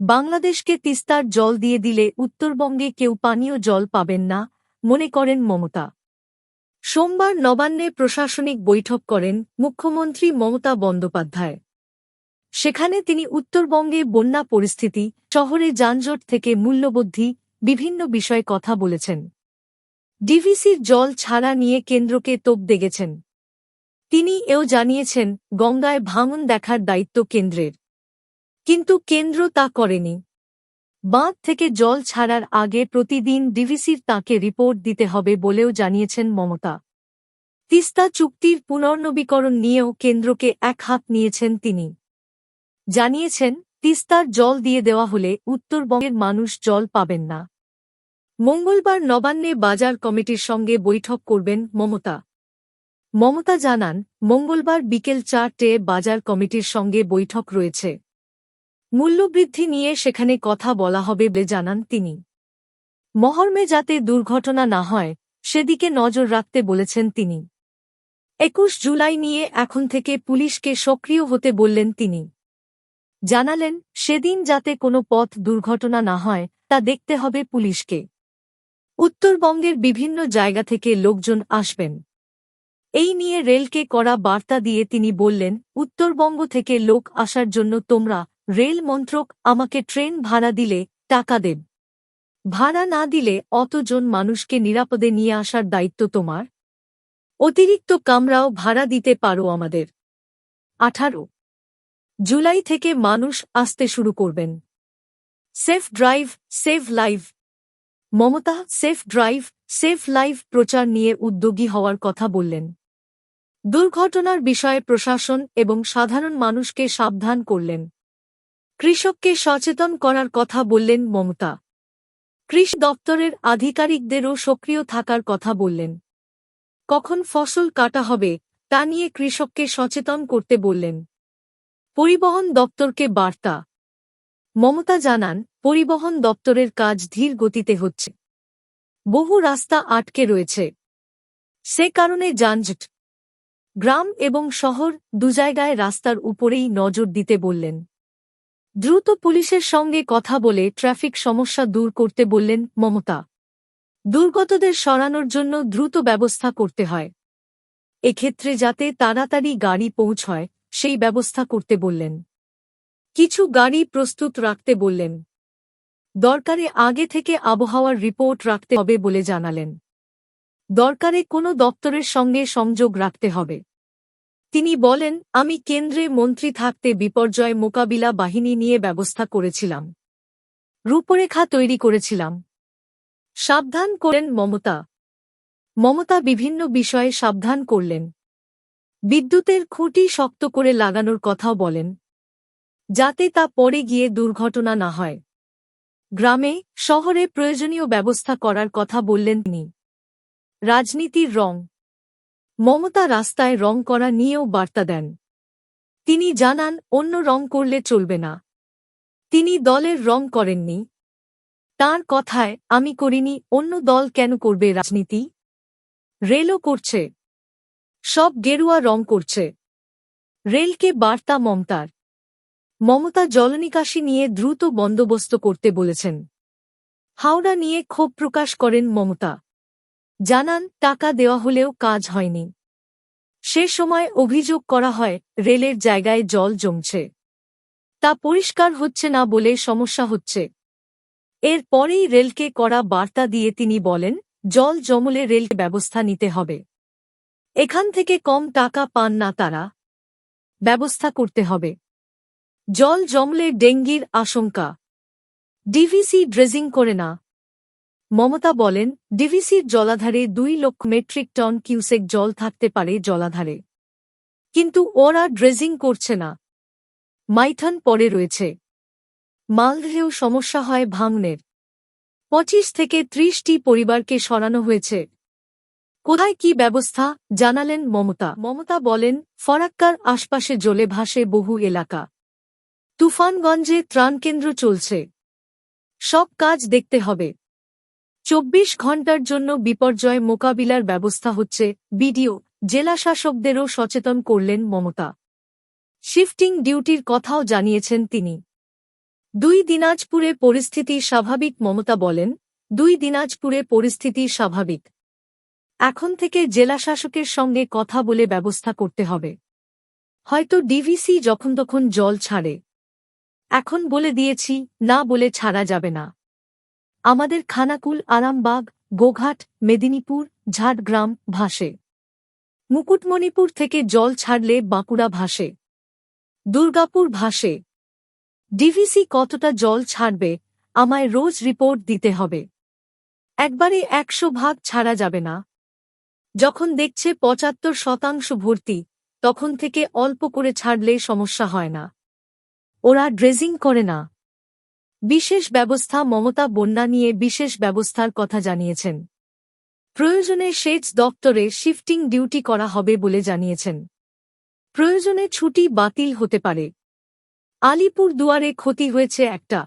বাংলাদেশকে তিস্তার জল দিয়ে দিলে উত্তরবঙ্গে কেউ পানীয় জল পাবেন না, মনে করেন মমতা। সোমবার নবান্নে প্রশাসনিক বৈঠক করেন মুখ্যমন্ত্রী মমতা বন্দ্যোপাধ্যায়। সেখানে তিনি উত্তরবঙ্গে বন্যা পরিস্থিতি, শহরে যানজট থেকে মূল্যবদ্ধি, বিভিন্ন বিষয়ে কথা বলেছেন। ডিভিসির জল ছাড়া নিয়ে কেন্দ্রকে তোপ দেগেছেন। তিনি এও জানিয়েছেন, গঙ্গায় ভাঙন দেখার দায়িত্ব কেন্দ্রের। কিন্তু কেন্দ্র তা করেনি। বাঁধ থেকে জল ছাড়ার আগে প্রতিদিন ডিভিসির তাকে রিপোর্ট দিতে হবে বলেও জানিয়েছেন মমতা। তিস্তা চুক্তির পুনর্নবীকরণ নিয়েও কেন্দ্রকে এক হাত নিয়েছেন তিনি। জানিয়েছেন, তিস্তার জল দিয়ে দেওয়া হলে উত্তরবঙ্গের মানুষ জল পাবেন না। মঙ্গলবার নবান্নে বাজার কমিটির সঙ্গে বৈঠক করবেন মমতা। মমতা জানান, মঙ্গলবার বিকেল চারটে বাজার কমিটির সঙ্গে বৈঠক রয়েছে। মূল্যবৃদ্ধি নিয়ে সেখানে কথা বলা হবে বলে জানান তিনি। মহর্মে যাতে দুর্ঘটনা না হয়, সেদিকে নজর রাখতে বলেছেন তিনি। একুশ জুলাই নিয়ে এখন থেকে পুলিশকে সক্রিয় হতে বললেন তিনি। জানালেন, সেদিন যাতে কোনো পথ দুর্ঘটনা না হয়, তা দেখতে হবে পুলিশকে। উত্তরবঙ্গের বিভিন্ন জায়গা থেকে লোকজন আসবেন। এই নিয়ে রেলকে করা বার্তা দিয়ে তিনি বললেন, উত্তরবঙ্গ থেকে লোক আসার জন্য তোমরা রেল মন্ত্রক আমাকে ট্রেন ভাড়া দিলে টাকা দেব। ভাড়া না দিলে অতজন মানুষকে নিরাপদে নিয়ে আসার দায়িত্ব তোমার। অতিরিক্ত কামরাও ভাড়া দিতে পারো আমাদের। আঠারো। জুলাই থেকে মানুষ আসতে শুরু করবেন। Safe drive save life Mamata, safe drive, safe life প্রচার নিয়ে উদ্যোগী হওয়ার কথা বললেন। দুর্ঘটনার বিষয়ে প্রশাসন এবং সাধারণ মানুষকে সাবধান করলেন। কৃষককে সচেতন করার কথা বললেন মমতা। কৃষি দপ্তরের আধিকারিকদেরও সক্রিয় থাকার কথা বললেন। কখন ফসল কাটা হবে, তা নিয়ে কৃষককে সচেতন করতে বললেন। পরিবহন দপ্তরকে বার্তা। মমতা জানান, পরিবহন দপ্তরের কাজ ধীর গতিতে হচ্ছে। বহু রাস্তা আটকে রয়েছে। সে কারণে যানজট। গ্রাম এবং শহর দু জায়গায় রাস্তার উপরেই নজর দিতে বললেন। দ্রুত পুলিশের সঙ্গে কথা বলে ট্রাফিক সমস্যা দূর করতে বললেন মমতা। দুর্গতদের সরানোর জন্য দ্রুত ব্যবস্থা করতে হয়। এক্ষেত্রে যাতে তাড়াতাড়ি গাড়ি পৌঁছয়, সেই ব্যবস্থা করতে বললেন। কিছু গাড়ি প্রস্তুত রাখতে বললেন। দরকারে আগে থেকে আবহাওয়ার রিপোর্ট রাখতে হবে বলে জানালেন। দরকারে কোনো দপ্তরের সঙ্গে সংযোগ রাখতে হবে। তিনি বলেন, আমি কেন্দ্রে মন্ত্রী থাকতে বিপর্যয় মোকাবিলা বাহিনী নিয়ে ব্যবস্থা করেছিলাম। রূপরেখা তৈরি করেছিলাম। সাবধান করেন মমতা। মমতা বিভিন্ন বিষয়ে সাবধান করলেন। বিদ্যুতের খুঁটি শক্ত করে লাগানোর কথাও বলেন। যাতে তা পরে গিয়ে দুর্ঘটনা না হয়। গ্রামে, শহরে প্রয়োজনীয় ব্যবস্থা করার কথা বললেন তিনি। রাজনীতির রং। মমতা রাস্তায় রং করা নিয়েও বার্তা দেন। তিনি জানান, অন্য রং করলে চলবে না। তিনি দলের রং করেননি। তার কথায়, আমি করিনি, অন্য দল কেন করবে রাজনীতি? রেলও করছে। সব গেরুয়া রং করছে। রেলকে বার্তা মমতার। মমতা জলনিকাশি নিয়ে দ্রুত বন্দোবস্ত করতে বলেছেন। হাওড়া নিয়ে ক্ষোভ প্রকাশ করেন মমতা। জানান, টাকা দেওয়া হলেও কাজ হয়নি। সে সময় অভিযোগ করা হয়, রেলের জায়গায় জল জমছে। তা পরিষ্কার হচ্ছে না বলে সমস্যা হচ্ছে। এর পরেই রেলকে করা বার্তা দিয়ে তিনি বলেন, জল জমলে রেল ব্যবস্থা নিতে হবে। এখান থেকে কম টাকা পান না তারা। ব্যবস্থা করতে হবে। জল জমলে ডেঙ্গির আশঙ্কা। ডিভিসি ড্রেজিং করে না। মমতা বলেন, ডিভিসির জলাধারে দুই লক্ষ মেট্রিক টন কিউসেক জল থাকতে পারে জলাধারে। কিন্তু ওরা ড্রেজিং করছে না। মাইথন পরে রয়েছে। মালদহেও সমস্যা হয় ভাঙনের। পঁচিশ থেকে ত্রিশটি পরিবারকে সরানো হয়েছে। কোথায় কি ব্যবস্থা, জানালেন মমতা। মমতা বলেন, ফরাক্কার আশপাশে জলে ভাসে বহু এলাকা। তুফানগঞ্জে ত্রাণকেন্দ্র চলছে। সব কাজ দেখতে হবে। চব্বিশ ঘণ্টার জন্য বিপর্যয় মোকাবিলার ব্যবস্থা হচ্ছে, বিডিও জেলাশাসকদেরও সচেতন করলেন মমতা। শিফটিং ডিউটির কথাও জানিয়েছেন তিনি। দুই দিনাজপুরে পরিস্থিতি স্বাভাবিক, মমতা বলেন, দুই দিনাজপুরে পরিস্থিতি স্বাভাবিক। এখন থেকে জেলাশাসকের সঙ্গে কথা বলে ব্যবস্থা করতে হবে। হয়তো ডিভিসি যখন তখন জল ছাড়ে। এখন বলে দিয়েছি, না বলে ছাড়া যাবে না। আমাদের খানাকুল, আরামবাগ, গোঘাট, মেদিনীপুর, ঝাড়গ্রাম ভাসে। মুকুটমণিপুর থেকে জল ছাড়লে বাঁকুড়া ভাসে। দুর্গাপুর ভাসে। ডিভিসি কতটা জল ছাড়বে, আমায় রোজ রিপোর্ট দিতে হবে। একবারে একশো ভাগ ছাড়া যাবে না। যখন দেখছে পঁচাত্তর শতাংশ ভর্তি, তখন থেকে অল্প করে ছাড়লে সমস্যা হয় না। ওরা ড্রেজিং করে না। বিশেষ ব্যবস্থা মমতা বন্যা নিয়ে বিশেষ ব্যবস্থার কথা জানিয়েছেন। প্রয়োজনে সেচ দপ্তরে শিফটিং ডিউটি করা হবে বলে জানিয়েছেন। প্রয়োজনে ছুটি বাতিল হতে পারে। আলিপুর দুয়ারে ক্ষতি হয়েছে একটা।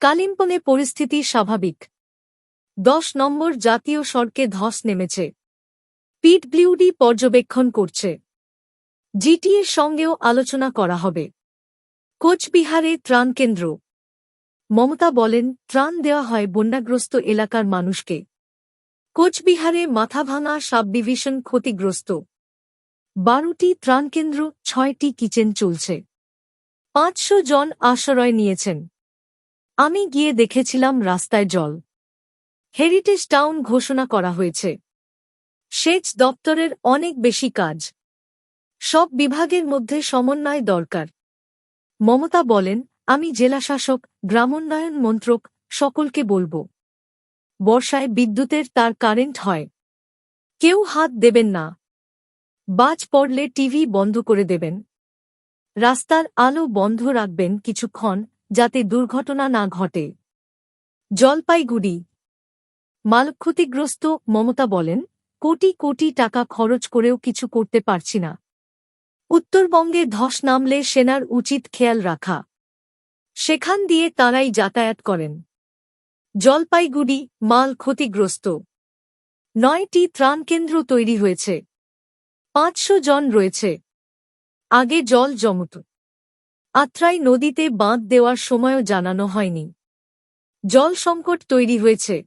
কালিম্পংয়ে পরিস্থিতি স্বাভাবিক। দশ নম্বর জাতীয় সড়কে ধস নেমেছে। পিডব্লিউডি পর্যবেক্ষণ করছে। জিটিএর সঙ্গেও আলোচনা করা হবে। কোচবিহারে ত্রাণ কেন্দ্র মমতা বলেন, ত্রাণ দেওয়া হয় বন্যাগ্রস্ত এলাকার মানুষকে। কোচবিহারে মাথাভাঙা সাব ডিভিশন ক্ষতিগ্রস্ত। বারোটি ত্রাণকেন্দ্র ছয়টি কিচেন চলছে। পাঁচশো জন আশ্রয় নিয়েছেন। আমি গিয়ে দেখেছিলাম রাস্তায় জল। হেরিটেজ টাউন ঘোষণা করা হয়েছে। সেচ দপ্তরের অনেক বেশি কাজ। সব বিভাগের মধ্যে সমন্বয় দরকার। মমতা বলেন আমি জেলাশাসক, গ্রামোন্নয়ন মন্ত্রক, সকলকে বলব। বর্ষায় বিদ্যুতের তার কারেন্ট হয়। কেউ হাত দেবেন না। বাজ পড়লে টিভি বন্ধ করে দেবেন। রাস্তার আলো বন্ধ রাখবেন কিছুক্ষণ, যাতে দুর্ঘটনা না ঘটে। জলপাইগুড়ি। মালক্ষতিগ্রস্ত মমতা বলেন, কোটি কোটি টাকা খরচ করেও কিছু করতে পারছি না। উত্তরবঙ্গে ধস নামলে সেনার উচিত খেয়াল রাখা। সেখান দিয়ে তাঁরাই যাতায়াত করেন। জলপাইগুড়ি মাল ক্ষতিগ্রস্ত। নয়টি ত্রাণকেন্দ্র তৈরি হয়েছে। পাঁচশো জন রয়েছে। আগে জল জমত। আত্রাই নদীতে বাঁধ দেওয়ার সময়ও জানানো হয়নি। জল সংকট তৈরি হয়েছে।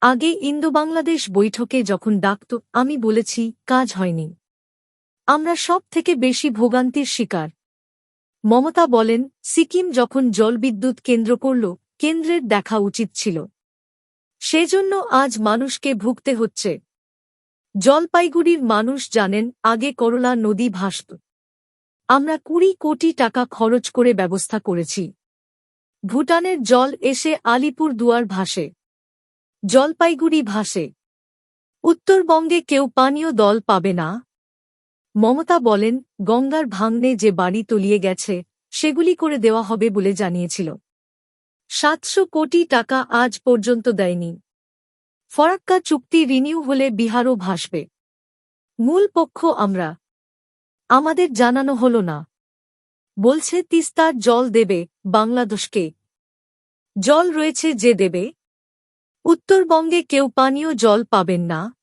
আগে ইন্দো বাংলাদেশ বৈঠকে যখন ডাকত, আমি বলেছি, কাজ হয়নি। আমরা সব থেকে বেশি ভোগান্তির শিকার। মমতা বলেন, সিকিম যখন জলবিদ্যুৎ কেন্দ্র করল, কেন্দ্রের দেখা উচিত ছিল। সেজন্য আজ মানুষকে ভুগতে হচ্ছে। জলপাইগুড়ির মানুষ জানেন, আগে করলা নদী ভাসত। আমরা কুড়ি কোটি টাকা খরচ করে ব্যবস্থা করেছি। ভুটানের জল এসে আলিপুর দুয়ার ভাসে। জলপাইগুড়ি ভাসে। উত্তরবঙ্গে কেউ পানীয় দল পাবে না। মমতা বলেন, গঙ্গার ভাঙনে যে বাড়ি তলিয়ে গেছে, সেগুলি করে দেওয়া হবে বলে জানিয়েছিল। সাতশো কোটি টাকা আজ পর্যন্ত দেয়নি। ফরাক্কা চুক্তি রিনিউ হলে বিহারও ভাসবে। মূল পক্ষ আমরা। আমাদের জানানো হল না। বলছে তিস্তার জল দেবে বাংলাদেশকে। জল রয়েছে যে দেবে। উত্তরবঙ্গে কেউ পানীয় জল পাবেন না।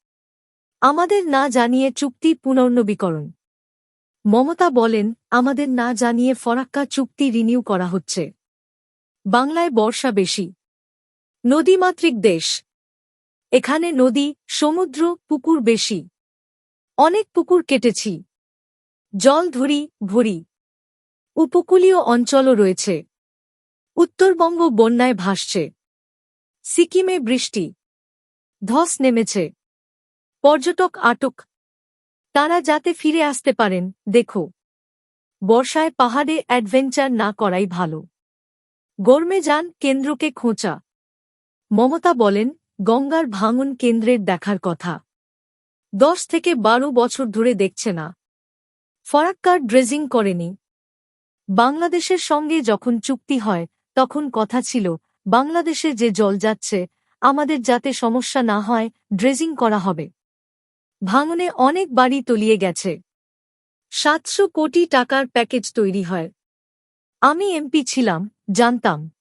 আমাদের না জানিয়ে চুক্তি পুনর্নবীকরণ। মমতা বলেন, আমাদের না জানিয়ে ফরাক্কা চুক্তি রিনিউ করা হচ্ছে। বাংলায় বর্ষা বেশি। নদীমাতৃক দেশ। এখানে নদী, সমুদ্র, পুকুর বেশি। অনেক পুকুর কেটেছি। জল ধরি, ভরি। উপকূলীয় অঞ্চলও রয়েছে। উত্তরবঙ্গ বন্যায় ভাসছে। সিকিমে বৃষ্টি। ধস নেমেছে। পর্যটক আটক। তারা যাতে ফিরে আসতে পারেন, দেখো। বর্ষায় পাহাড়ে অ্যাডভেঞ্চার না করাই ভালো। গরমে যান কেন্দ্রকে খোঁচা। মমতা বলেন, গঙ্গার ভাঙন কেন্দ্রের দেখার কথা। দশ থেকে বারো বছর ধরে দেখছে না। ফরাক্কার ড্রেজিং করেনি। বাংলাদেশের সঙ্গে যখন চুক্তি হয়, তখন কথা ছিল, বাংলাদেশে যে জল যাচ্ছে, আমাদের যাতে সমস্যা না হয়, ড্রেজিং করা হবে। ভাঙনে অনেক বাড়ি তলিয়ে গেছে। সাতশো কোটি টাকার প্যাকেজ তৈরি হয়। আমি এমপি ছিলাম, জানতাম।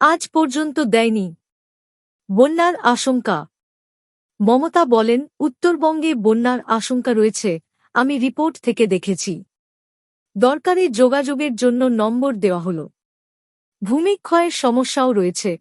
আজ পর্যন্ত দেয়নি। বন্যার আশঙ্কা। মমতা বলেন, উত্তরবঙ্গে বন্যার আশঙ্কা রয়েছে, আমি রিপোর্ট থেকে দেখেছি। দরকারি যোগাযোগের জন্য নম্বর দেওয়া হল। ভূমিক্ষয়ের সমস্যাও রয়েছে